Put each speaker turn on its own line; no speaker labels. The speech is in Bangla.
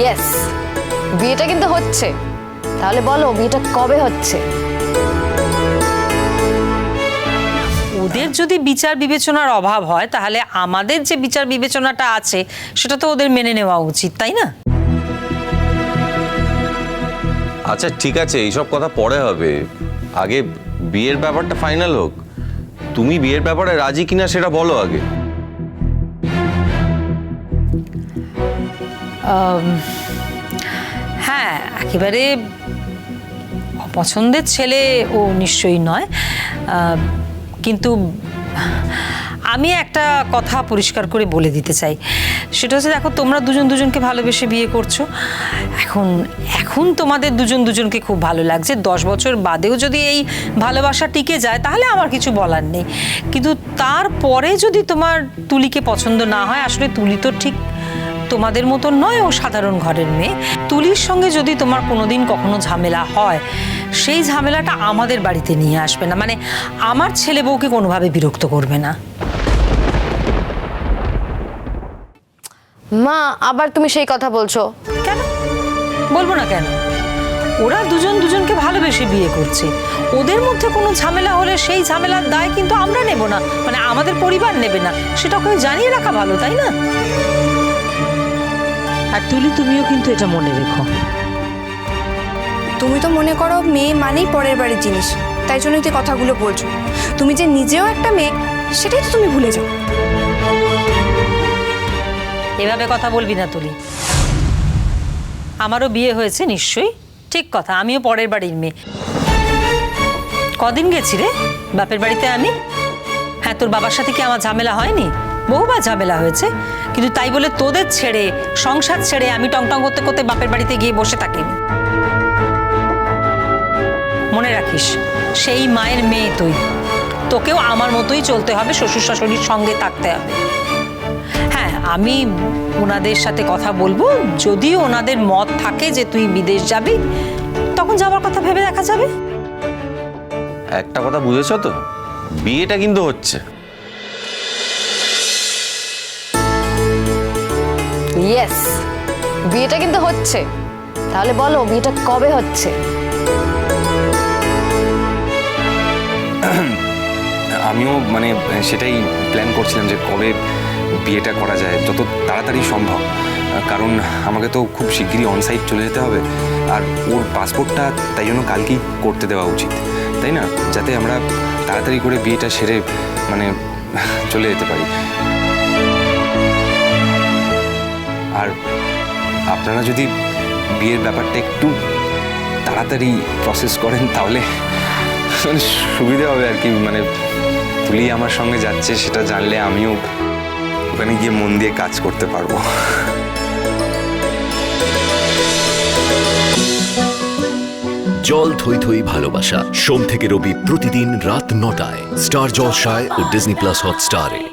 ইয়েস বিয়েটা কিন্তু হচ্ছে। তাহলে বলো বিয়েটা কবে হচ্ছে?
ওদের যদি বিচার বিবেচনার অভাব হয় তাহলে আমাদের যে বিচার বিবেচনাটা আছে সেটা তো ওদের মেনে নেওয়া উচিত তাই না?
আচ্ছা ঠিক আছে এইসব কথা পরে হবে। আগে বিয়ের ব্যাপারটা ফাইনাল হোক। তুমি বিয়ের ব্যাপারে রাজি কিনা সেটা বলো আগে।
হ্যাঁ একেবারে অপছন্দের ছেলে ও নিশ্চয়ই নয়। কিন্তু আমি একটা কথা পরিষ্কার করে বলে দিতে চাই। সেটা হচ্ছে, দেখো, তোমরা দুজন দুজনকে ভালোবেসে বিয়ে করছ। এখন এখন তোমাদের দুজন দুজনকে খুব ভালো লাগছে। দশ বছর বাদেও যদি এই ভালোবাসা টিকে যায়, তাহলে আমার কিছু বলার নেই। কিন্তু তারপরে যদি তোমার তুলিকে পছন্দ না হয়, আসলে তুলি তো ঠিক তোমাদের মতো নয় ও সাধারণ ঘরের মেয়ে। তুলির সঙ্গে যদি তোমার কোনোদিন কখনো ঝামেলা হয় সেই ঝামেলাটা আমাদের বাড়িতে নিয়ে আসবে না। মানে আমার ছেলে বউকে কোনোভাবে বিরক্ত করবে না।
মা আবার তুমি সেই কথা বলছো।
কেন? বলব না কেন? ওরা দুজন দুজনকে ভালোবেসে বিয়ে করছে। ওদের মধ্যে কোনো ঝামেলা হলে সেই ঝামেলার দায় কিন্তু আমরা নেব না। মানে আমাদের পরিবার নেবে না। সেটা ওকে জানিয়ে রাখা ভালো তাই না? আর তুলি তুমিও কিন্তু এটা মনে রেখো।
তুমি তো মনে করো মেয়ে মানেই পরের বাড়ির জিনিস তাই জন্যই তো কথাগুলো বলছো। তুমি যে নিজেও একটা মেয়ে সেটাই তো তুমি ভুলে যাও।
এভাবে কথা বলবি না তুলি। আমারও বিয়ে হয়েছে নিশ্চয়ই। ঠিক কথা আমিও পরের বাড়ির মেয়ে। কদিন গেছি রে? বাপের বাড়িতে আমি? হ্যাঁ তোর বাবার সাথে কি আমার ঝামেলা হয়নি? বহুবার ঝামেলা হয়েছে, কিন্তু তাই বলে তোদের ছেড়ে, সংসার ছেড়ে আমি টং টং করতে করতে বাপের বাড়িতে গিয়ে বসে থাকিনি মনে রাখিস, সেই মায়ের মেয়ে তুই। তোকেও আমার মতোই চলতে হবে শ্বশুর শাশুড়ির সঙ্গে থাকতে হবে। হ্যাঁ আমি ওনাদের সাথে কথা বলব। যদি ওনাদের মত থাকে যে তুই বিদেশ যাবি, তখন যাওয়ার কথা ভেবে দেখা যাবে।
একটা কথা বুঝেছ তো? বিয়েটা কিন্তু হচ্ছে।
ইয়েস বিয়েটা কিন্তু হচ্ছে। তাহলে বলো, বিয়েটা কবে হচ্ছে?
আমিও মানে সেটাই প্ল্যান করছিলাম যে কবে বিয়েটা করা যায়, যত তাড়াতাড়ি সম্ভব। কারণ আমাকে তো খুব শিগগিরই অনসাইট চলে যেতে হবে, আর ওর পাসপোর্টটা তাই জন্য কালকেই করতে দেওয়া উচিত, তাই না? যাতে আমরা তাড়াতাড়ি করে বিয়েটা সেরে মানে চলে যেতে পারি। আর আপনারা যদি বিয়ের ব্যাপারটা একটু তাড়াতাড়ি প্রসেস করেন তাহলে মানে সুবিধা হবে আর কি। মানে তুলি আমার সঙ্গে যাচ্ছে, সেটা জানলে আমিও ওখানে গিয়ে মন দিয়ে কাজ করতে পারব।
জল থই থই ভালোবাসা। সোম থেকে রবি প্রতিদিন রাত নটায়। স্টার জলসায় ও ডিজনি প্লাস হটস্টারে।